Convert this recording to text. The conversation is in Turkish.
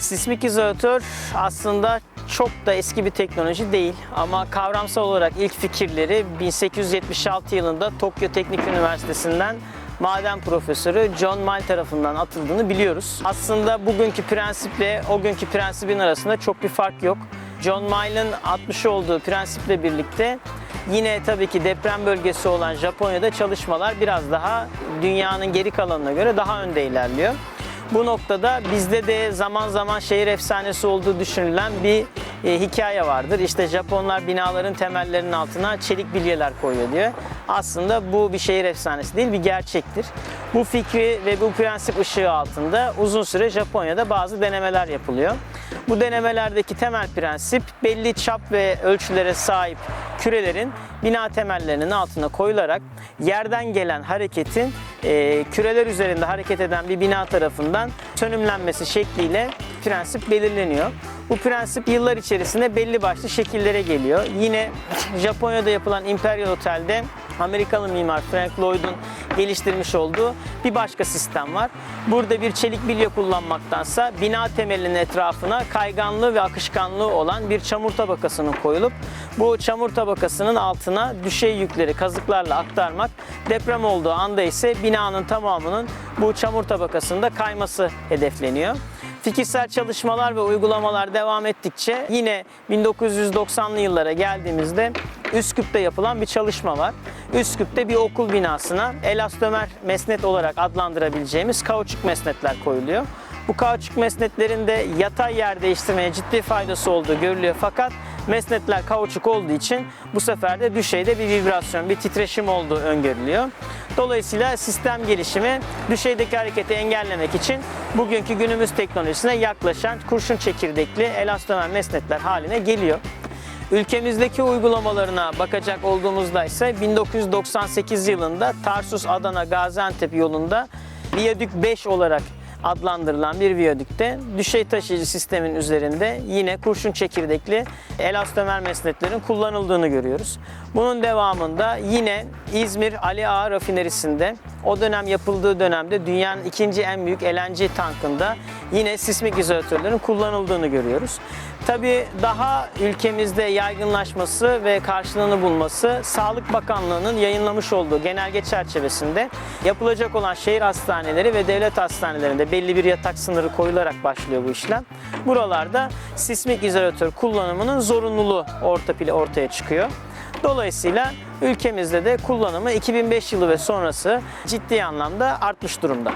Sismik izolatör aslında çok da eski bir teknoloji değil ama kavramsal olarak ilk fikirleri 1876 yılında Tokyo Teknik Üniversitesi'nden maden profesörü John Mayle tarafından atıldığını biliyoruz. Aslında bugünkü prensiple o günkü prensibin arasında çok bir fark yok. John Mayle'ın atmış olduğu prensiple birlikte yine tabii ki deprem bölgesi olan Japonya'da çalışmalar biraz daha dünyanın geri kalanına göre daha önde ilerliyor. Bu noktada bizde de zaman zaman şehir efsanesi olduğu düşünülen bir e, hikaye vardır. İşte Japonlar binaların temellerinin altına çelik bilyeler koyuyor diyor. Aslında bu bir şehir efsanesi değil, bir gerçektir. Bu fikri ve bu prensip ışığı altında uzun süre Japonya'da bazı denemeler yapılıyor. Bu denemelerdeki temel prensip belli çap ve ölçülere sahip kürelerin bina temellerinin altına koyularak yerden gelen hareketin e, küreler üzerinde hareket eden bir bina tarafından sönümlenmesi şekliyle prensip belirleniyor. Bu prensip yıllar içerisinde belli başlı şekillere geliyor. Yine Japonya'da yapılan Imperial Otel'de Amerikalı mimar Frank Lloyd'un geliştirmiş olduğu bir başka sistem var. Burada bir çelik bilye kullanmaktansa bina temelinin etrafına kayganlığı ve akışkanlığı olan bir çamur tabakasının koyulup bu çamur tabakasının altına düşey yükleri kazıklarla aktarmak deprem olduğu anda ise binanın tamamının bu çamur tabakasında kayması hedefleniyor. Fikirsel çalışmalar ve uygulamalar devam ettikçe yine 1990'lı yıllara geldiğimizde Üsküp'te yapılan bir çalışma var. Üsküp'te bir okul binasına elastömer mesnet olarak adlandırabileceğimiz kauçuk mesnetler koyuluyor. Bu kauçuk mesnetlerin de yatay yer değiştirmeye ciddi faydası olduğu görülüyor fakat mesnetler kauçuk olduğu için bu sefer de düşeyde bir vibrasyon, bir titreşim olduğu öngörülüyor. Dolayısıyla sistem gelişimi düşeydeki hareketi engellemek için bugünkü günümüz teknolojisine yaklaşan kurşun çekirdekli elastömer mesnetler haline geliyor. Ülkemizdeki uygulamalarına bakacak olduğumuzda ise 1998 yılında Tarsus Adana Gaziantep yolunda Viyadük 5 olarak adlandırılan bir viyadükte düşey taşıyıcı sistemin üzerinde yine kurşun çekirdekli elastömer mesnetlerin kullanıldığını görüyoruz. Bunun devamında yine İzmir Ali Ağa rafinerisinde o dönem yapıldığı dönemde dünyanın ikinci en büyük LNG tankında yine sismik izolatörlerin kullanıldığını görüyoruz. Tabii daha ülkemizde yaygınlaşması ve karşılığını bulması Sağlık Bakanlığı'nın yayınlamış olduğu genelge çerçevesinde yapılacak olan şehir hastaneleri ve devlet hastanelerinde belli bir yatak sınırı koyularak başlıyor bu işlem. Buralarda sismik izolatör kullanımının zorunluluğu orta ortaya çıkıyor. Dolayısıyla ülkemizde de kullanımı 2005 yılı ve sonrası ciddi anlamda artmış durumda.